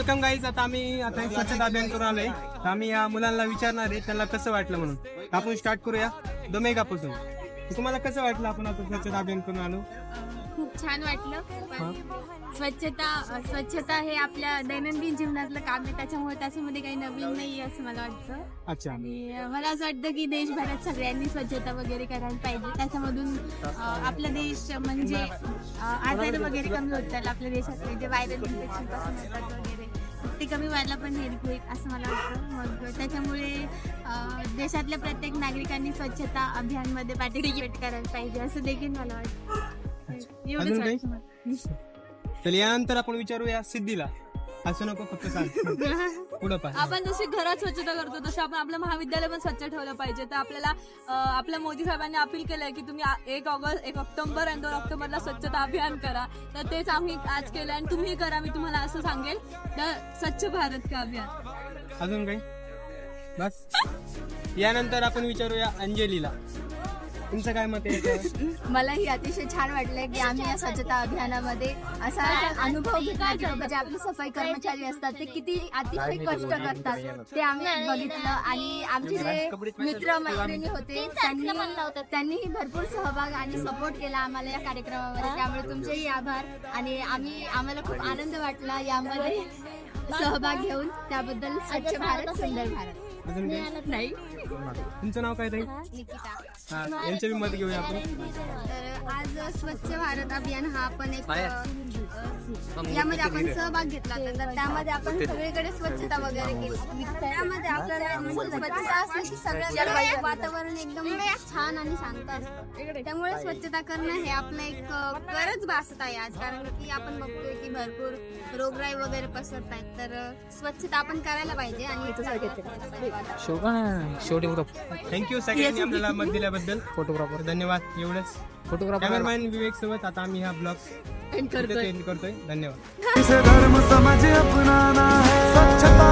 Welcome guys आता आम्ही आता एक स्वच्छता अभियान करून आलोय. तर आम्ही या मुलांना विचारणार आहे त्यांना कसं वाटलं म्हणून. आपण स्टार्ट करूया. दोमेगापासून तुम्हाला कसं वाटलं आपण आता स्वच्छता अभियान करून आलो? खूप छान वाटलं. स्वच्छता स्वच्छता हे आपल्या दैनंदिन जीवनातलं काम आहे. त्याच्यामुळे त्याच्यामध्ये काही नवीन नाही असं मला वाटतं. अच्छा. आणि मला असं वाटतं की देशभरात सगळ्यांनी स्वच्छता वगैरे करायला पाहिजे. त्याच्यामधून अं, आपला देश म्हणजे अं, आजार वगैरे कमी होतात आपल्या देशातले जे व्हायरल इन्फेक्शनपासून होतात वगैरे ते कमी व्हायला पण हेल्प होईल असं मला वाटतं. मग त्याच्यामुळे अं, देशातल्या प्रत्येक नागरिकांनी स्वच्छता अभियानमध्ये पार्टिसिपेट करायला पाहिजे असं देखील मला वाटतं. अजून काही? यानंतर आपण विचारूया सिद्धीला. असं नको फक्त सांग. पुढं आपण जशी घरात स्वच्छता करतो तसं आपण आपलं महाविद्यालय पण स्वच्छ ठेवलं पाहिजे. तर आपल्याला अं, आपल्या मोदी साहेबांनी अपील केलंय की तुम्ही आ- एक ऑगस्ट एक ऑक्टोबर आणि दोन ऑक्टोबरला स्वच्छता अभियान करा. तर तेच आम्ही आज केलं आणि तुम्ही करा मी तुम्हाला असं सांगेल. तर स्वच्छ भारत का अभियान? अजून काही? बस. यानंतर आपण विचारूया अंजलीला. तुमचं काय मत आहे याच्यावर? मलाही अतिशय छान वाटलंय की आम्ही या स्वच्छता अभियानामध्ये असा अनुभव घेतला की बाबा जे आपले सफाई कर्मचारी असतात ते किती अतिशय कष्ट करतात. ते आम्ही बघितलं आणि आमचे जे मित्र मैत्रिणी होते त्यांनी त्यांनीही भरपूर सहभाग आणि सपोर्ट केला आम्हाला या कार्यक्रमामध्ये. त्यामुळे तुमचेही आभार. आणि आम्ही आम्हाला खूप आनंद वाटला यामध्ये सहभाग घेऊन. त्याबद्दल स्वच्छ भारत सुंदर भारत. नाही. तुमचं नाव काय ताई? निकिता. हा यांचे बी मत घेऊया आपण. तर आज स्वच्छ भारत अभियान हा आपण एक यामध्ये आपण सहभाग घेतला तर त्यामध्ये आपण सगळीकडे स्वच्छता वगैरे केली. त्यामध्ये आपल्याला म्हणजे स्वच्छता असली की सगळं वातावरण एकदम छान आणि शांत असतं. त्यामुळे स्वच्छता करणं हे आपलं एक गरज भासत आहे आज. कारण की आपण बघतोय की भरपूर रोगराई वगैरे पसरत आहेत. तर स्वच्छता आपण करायला पाहिजे आणि थँक्यू सगळ्यांनी आपल्याला मत दिल्याबद्दल. फोटोग्राफर धन्यवाद. एवढंच. फोटोग्राफर कॅमेरामॅन विवेक सोबत आता आम्ही हा ब्लॉग करतोय. धन्यवाद. धर्म समाज अपना स्वच्छता